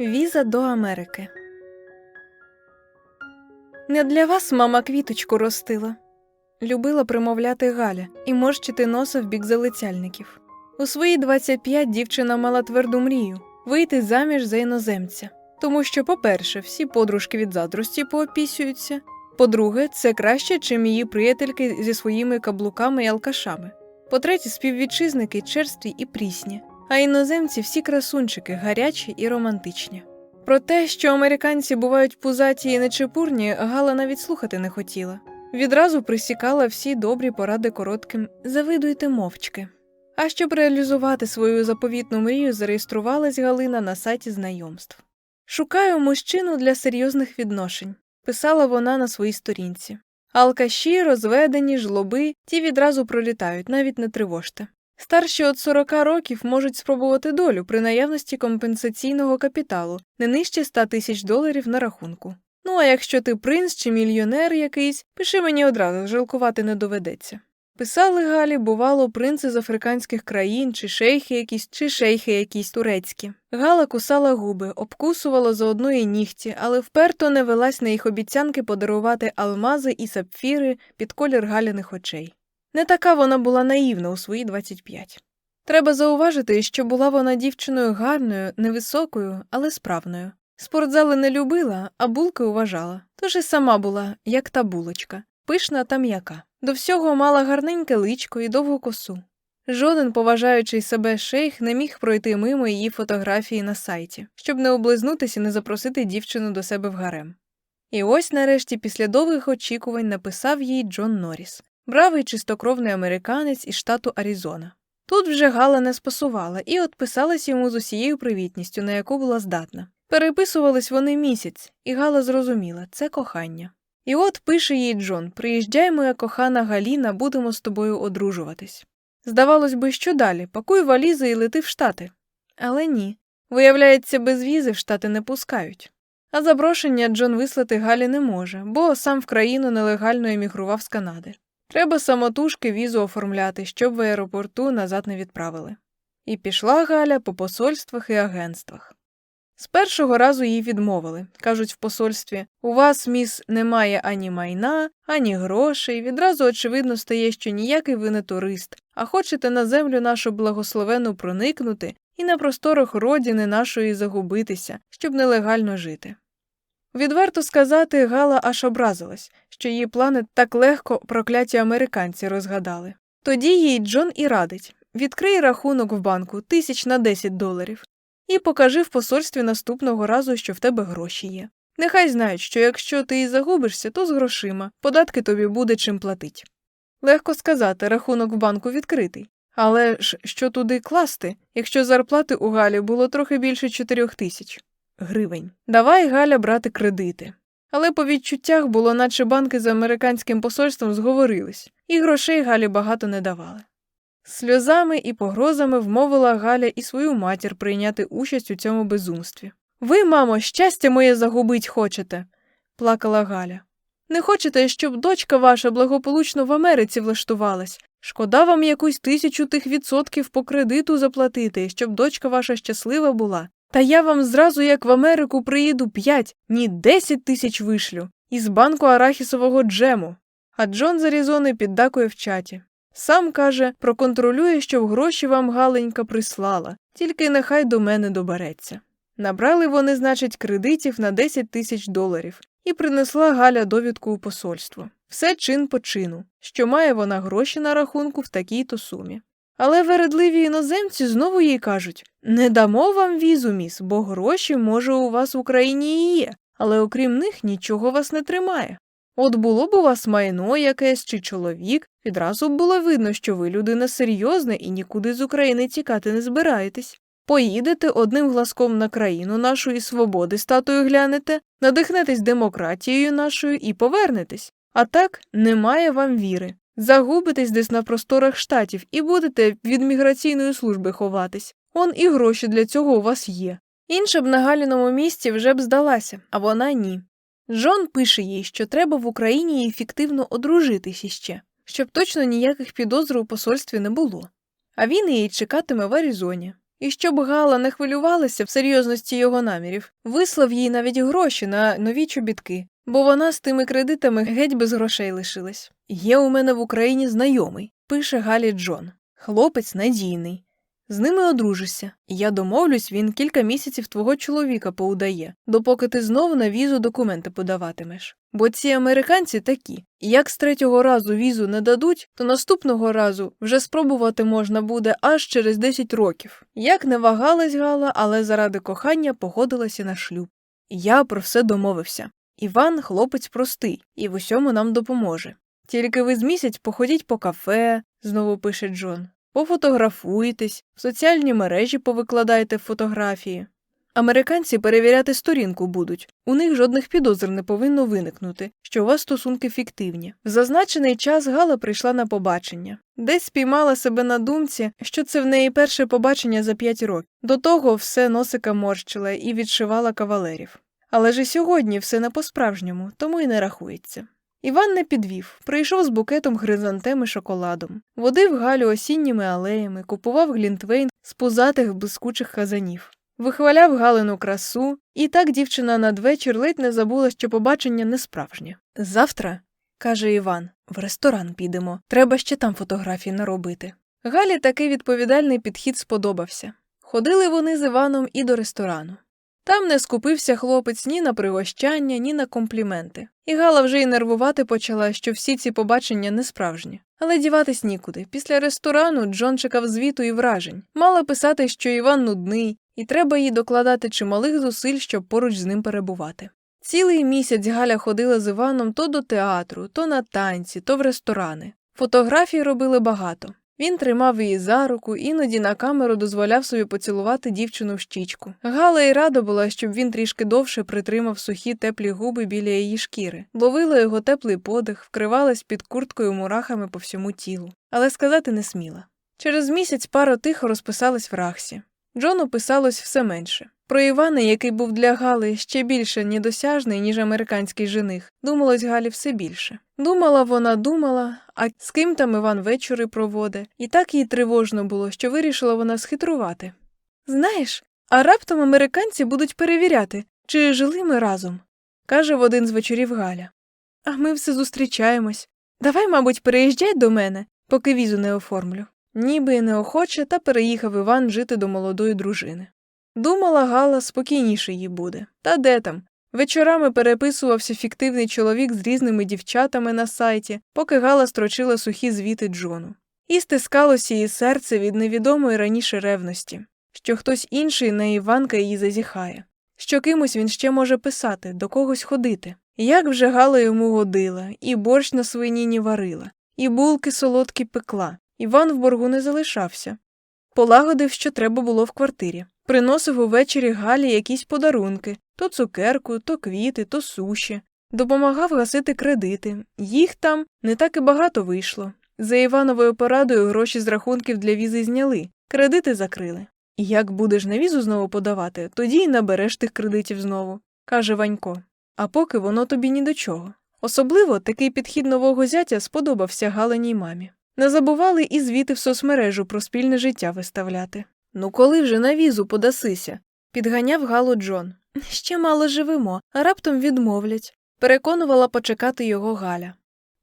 Віза до Америки. Не для вас мама квіточку ростила. Любила примовляти Галя і морщити носа в бік залицяльників. У свої 25 дівчина мала тверду мрію вийти заміж за іноземця. Тому що, по-перше, всі подружки від задрості поопісюються. По-друге, це краще, чим її приятельки зі своїми каблуками і алкашами. По-третє, співвітчизники черстві і прісні, а іноземці всі красунчики, гарячі і романтичні. Про те, що американці бувають пузаті і нечепурні, Гала навіть слухати не хотіла. Відразу присікала всі добрі поради коротким завидуйте мовчки. А щоб реалізувати свою заповітну мрію, зареєструвалась Галина на сайті знайомств. Шукаю мужчину для серйозних відношень, писала вона на своїй сторінці. Алкаші, розведені, жлоби, ті відразу пролітають, навіть не тривожте. Старші від 40 років можуть спробувати долю при наявності компенсаційного капіталу не нижче 100 тисяч доларів на рахунку. Ну а якщо ти принц чи мільйонер якийсь, пиши мені одразу, жалкувати не доведеться. Писали Галі, бувало, принци з африканських країн, чи шейхи якісь, чи шейхи якісь турецькі. Гала кусала губи, обкусувала заодно і нігті, але вперто не велась на їх обіцянки подарувати алмази і сапфіри під колір галіних очей. Не така вона була наївна у свої 25. Треба зауважити, що була вона дівчиною гарною, невисокою, але справною. Спортзали не любила, а булки уважала, тож і сама була, як та булочка, пишна та м'яка. До всього мала гарненьке личко і довгу косу. Жоден поважаючий себе шейх не міг пройти мимо її фотографії на сайті, щоб не облизнутися і не запросити дівчину до себе в гарем. І ось нарешті після довгих очікувань написав їй Джон Норріс, бравий чистокровний американець із штату Аризона. Тут вже Гала не спасувала і отписалась йому з усією привітністю, на яку була здатна. Переписувались вони місяць, і Гала зрозуміла це кохання. І от пише їй Джон Приїжджай, моя кохана Галіна, будемо з тобою одружуватись. Здавалось би, що далі? Пакуй валізи і лети в Штати. Але ні. Виявляється, без візи в Штати не пускають. А запрошення Джон вислати Галі не може, бо сам в країну нелегально емігрував з Канади. Треба самотужки візу оформляти, щоб в аеропорту назад не відправили. І пішла Галя по посольствах і агентствах. З першого разу їй відмовили. Кажуть в посольстві у вас, міс, немає ані майна, ані грошей. Відразу очевидно стає, що ніякий ви не турист, а хочете на землю нашу благословену проникнути і на просторах родини нашої загубитися, щоб нелегально жити. Відверто сказати, Гала аж образилась, що її плани так легко прокляті американці розгадали. Тоді їй Джон і радить відкрий рахунок в банку тисяч на 10 доларів і покажи в посольстві наступного разу, що в тебе гроші є. Нехай знають, що якщо ти і загубишся, то з грошима, податки тобі буде чим платить. Легко сказати, рахунок в банку відкритий. Але ж що туди класти, якщо зарплати у Галі було трохи більше чотирьох тисяч гривень. Давай Галя брати кредити. Але по відчуттях було, наче банки з американським посольством зговорились, і грошей Галі багато не давали. Сльозами і погрозами вмовила Галя і свою матір прийняти участь у цьому безумстві. Ви, мамо, щастя моє загубить хочете, плакала Галя. Не хочете, щоб дочка ваша благополучно в Америці влаштувалась. Шкода вам якусь тисячу тих відсотків по кредиту заплатити, щоб дочка ваша щаслива була. Та я вам зразу, як в Америку приїду п'ять, ні десять тисяч вишлю, із банку арахісового джему. А Джон з Арізони піддакує в чаті. Сам каже, проконтролює, щоб гроші вам Галенька прислала, тільки нехай до мене добереться. Набрали вони, значить, кредитів на 10 тисяч доларів, і принесла Галя довідку у посольство. Все чин по чину, що має вона гроші на рахунку в такій-то сумі. Але вередливі іноземці знову їй кажуть не дамо вам візу, міс, бо гроші, може, у вас в Україні і є, але окрім них нічого вас не тримає. От було б у вас майно якесь чи чоловік, відразу б було видно, що ви людина серйозна і нікуди з України тікати не збираєтесь. Поїдете одним глазком на країну нашу і свободи статую глянете, надихнетесь демократією нашою і повернетесь. А так немає вам віри. Загубитесь десь на просторах штатів і будете від міграційної служби ховатись. Он і гроші для цього у вас є. Інша б на Галіному місці вже б здалася, а вона ні. Джон пише їй, що треба в Україні ефективно одружитись іще, щоб точно ніяких підозр у посольстві не було. А він її чекатиме в Аризоні. І щоб Гала не хвилювалася в серйозності його намірів, вислав їй навіть гроші на нові чобітки, бо вона з тими кредитами геть без грошей лишилась. Є у мене в Україні знайомий, пише Галі Джон. Хлопець надійний. З ними одружишся. Я домовлюсь, він кілька місяців твого чоловіка поудає, допоки ти знову на візу документи подаватимеш. Бо ці американці такі, як з третього разу візу не дадуть, то наступного разу вже спробувати можна буде аж через 10 років. Як не вагалась Гала, але заради кохання погодилася на шлюб. Я про все домовився. Іван хлопець простий і в усьому нам допоможе. Тільки ви з місяць походіть по кафе, знову пише Джон, пофотографуйтесь, в соціальні мережі повикладайте фотографії. Американці перевіряти сторінку будуть, у них жодних підозр не повинно виникнути, що у вас стосунки фіктивні. В зазначений час Гала прийшла на побачення, десь спіймала себе на думці, що це в неї перше побачення за п'ять років. До того все носика морщила і відшивала кавалерів. Але ж і сьогодні все не по-справжньому, тому й не рахується. Іван не підвів, прийшов з букетом хризантем і шоколадом, водив Галю осінніми алеями, купував глінтвейн з пузатих блискучих казанів, вихваляв Галину красу, і так дівчина надвечір ледь не забула, що побачення не справжнє. Завтра, каже Іван, в ресторан підемо, треба ще там фотографії наробити. Галі такий відповідальний підхід сподобався. Ходили вони з Іваном і до ресторану. Там не скупився хлопець ні на пригощання, ні на компліменти. І Гала вже й нервувати почала, що всі ці побачення не справжні. Але діватись нікуди. Після ресторану Джон чекав звіту і вражень. Мала писати, що Іван нудний, і треба їй докладати чималих зусиль, щоб поруч з ним перебувати. Цілий місяць Галя ходила з Іваном то до театру, то на танці, то в ресторани. Фотографій робили багато. Він тримав її за руку, іноді на камеру дозволяв собі поцілувати дівчину в щічку. Гала й рада була, щоб він трішки довше притримав сухі теплі губи біля її шкіри, ловила його теплий подих, вкривалась під курткою мурахами по всьому тілу, але сказати не сміла. Через місяць пара тихо розписалась в рахсі. Джону писалось все менше. Про Івана, який був для Гали ще більше недосяжний, ніж американський жених, думалось Галі все більше. Думала вона, думала, а з ким там Іван вечори проводе, і так їй тривожно було, що вирішила вона схитрувати. Знаєш, а раптом американці будуть перевіряти, чи жили ми разом, каже в один з вечорів Галя. А ми все зустрічаємось. Давай, мабуть, переїжджай до мене, поки візу не оформлю. Ніби й неохоче, та переїхав Іван жити до молодої дружини. Думала Гала, спокійніше їй буде. Та де там? Вечорами переписувався фіктивний чоловік з різними дівчатами на сайті, поки Гала строчила сухі звіти Джону. І стискалося її серце від невідомої раніше ревності, що хтось інший на Іванка її зазіхає, що кимось він ще може писати, до когось ходити. Як вже Гала йому годила, і борщ на свиніні варила, і булки солодкі пекла. Іван в боргу не залишався. Полагодив, що треба було в квартирі. Приносив увечері Галі якісь подарунки то цукерку, то квіти, то суші, допомагав гасити кредити. Їх там не так і багато вийшло. За Івановою порадою гроші з рахунків для візи зняли, кредити закрили. І як будеш на візу знову подавати, тоді й набереш тих кредитів знову, каже Ванько. А поки воно тобі ні до чого. Особливо такий підхід нового зятя сподобався Галеній мамі. Не забували і звіти в соцмережу про спільне життя виставляти. Ну коли вже на візу подасися? підганяв Галу Джон. Ще мало живемо, а раптом відмовлять. Переконувала почекати його Галя.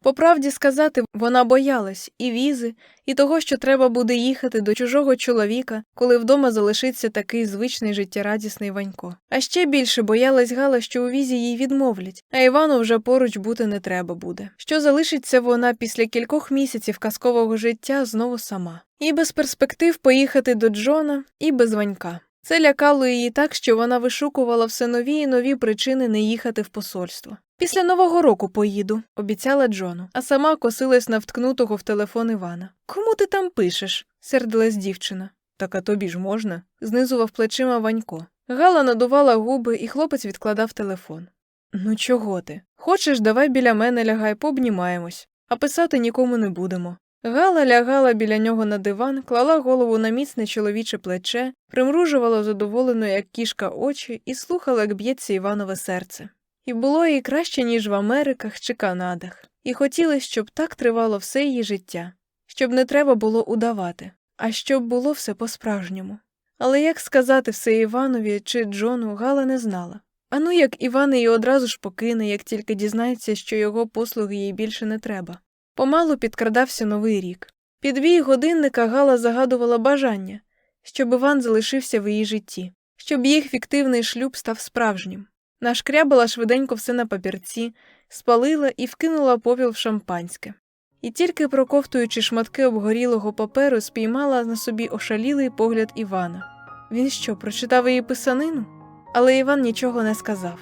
По правді сказати, вона боялась і візи, і того, що треба буде їхати до чужого чоловіка, коли вдома залишиться такий звичний життєрадісний Ванько. А ще більше боялась Гала, що у візі їй відмовлять, а Івану вже поруч бути не треба буде. Що залишиться вона після кількох місяців казкового життя знову сама. І без перспектив поїхати до Джона, і без Ванька. Це лякало її так, що вона вишукувала все нові і нові причини не їхати в посольство. Після нового року поїду, обіцяла Джону, а сама косилась на вткнутого в телефон Івана. Кому ти там пишеш? сердилась дівчина. Так а тобі ж можна? знизував плечима Ванько. Гала надувала губи, і хлопець відкладав телефон. Ну, чого ти? Хочеш, давай біля мене лягай, пообнімаємось, а писати нікому не будемо. Гала лягала біля нього на диван, клала голову на міцне чоловіче плече, примружувала задоволено, як кішка очі, і слухала, як б'ється Іванове серце. І було їй краще, ніж в Америках чи Канадах, і хотілося, щоб так тривало все її життя, щоб не треба було удавати, а щоб було все по-справжньому. Але як сказати все Іванові чи Джону, Гала не знала. А ну як Іван її одразу ж покине, як тільки дізнається, що його послуги їй більше не треба. Помалу підкрадався новий рік. Під бій годинника Гала загадувала бажання, щоб Іван залишився в її житті, щоб їх фіктивний шлюб став справжнім. Нашкрябала швиденько все на папірці, спалила і вкинула попіл в шампанське. І тільки проковтуючи шматки обгорілого паперу, спіймала на собі ошалілий погляд Івана. Він що, прочитав її писанину? Але Іван нічого не сказав.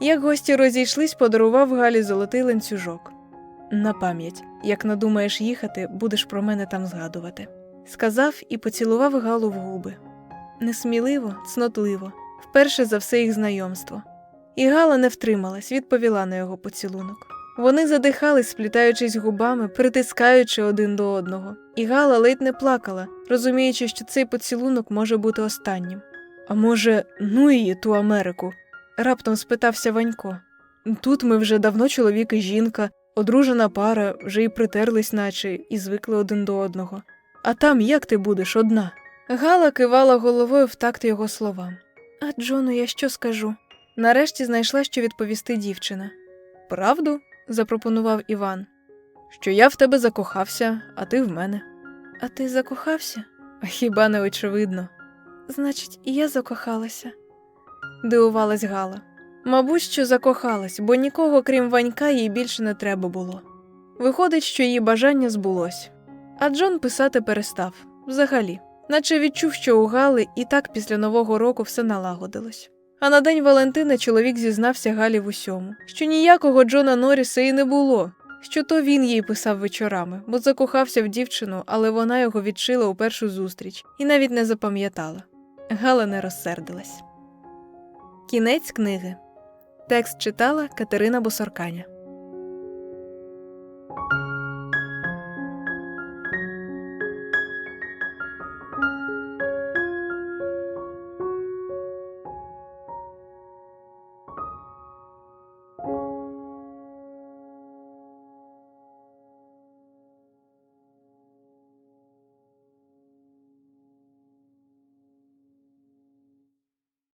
Як гості розійшлись, подарував Галі золотий ланцюжок. На пам'ять, як надумаєш їхати, будеш про мене там згадувати. Сказав і поцілував Галу в губи. Несміливо, цнотливо, вперше за все їх знайомство. І Гала не втрималась, відповіла на його поцілунок. Вони задихались, сплітаючись губами, притискаючи один до одного, і Гала ледь не плакала, розуміючи, що цей поцілунок може бути останнім. А може, ну її ту Америку? раптом спитався Ванько. Тут ми вже давно чоловік і жінка, одружена пара, вже й притерлись, наче, і звикли один до одного. А там як ти будеш одна? Гала кивала головою в такт його словам. А Джону, я що скажу? Нарешті знайшла, що відповісти дівчина. Правду? запропонував Іван. Що я в тебе закохався, а ти в мене. А ти закохався? Хіба не очевидно? Значить, і я закохалася, дивувалась Гала. Мабуть, що закохалась, бо нікого, крім Ванька, їй більше не треба було. Виходить, що її бажання збулось. А Джон писати перестав взагалі, наче відчув, що у Гали і так після Нового року все налагодилось. А на день Валентина чоловік зізнався Галі в усьому, що ніякого Джона Норріса і не було, що то він їй писав вечорами, бо закохався в дівчину, але вона його відшила у першу зустріч і навіть не запам'ятала. Гала не розсердилась. Кінець книги. Текст читала Катерина Босорканя.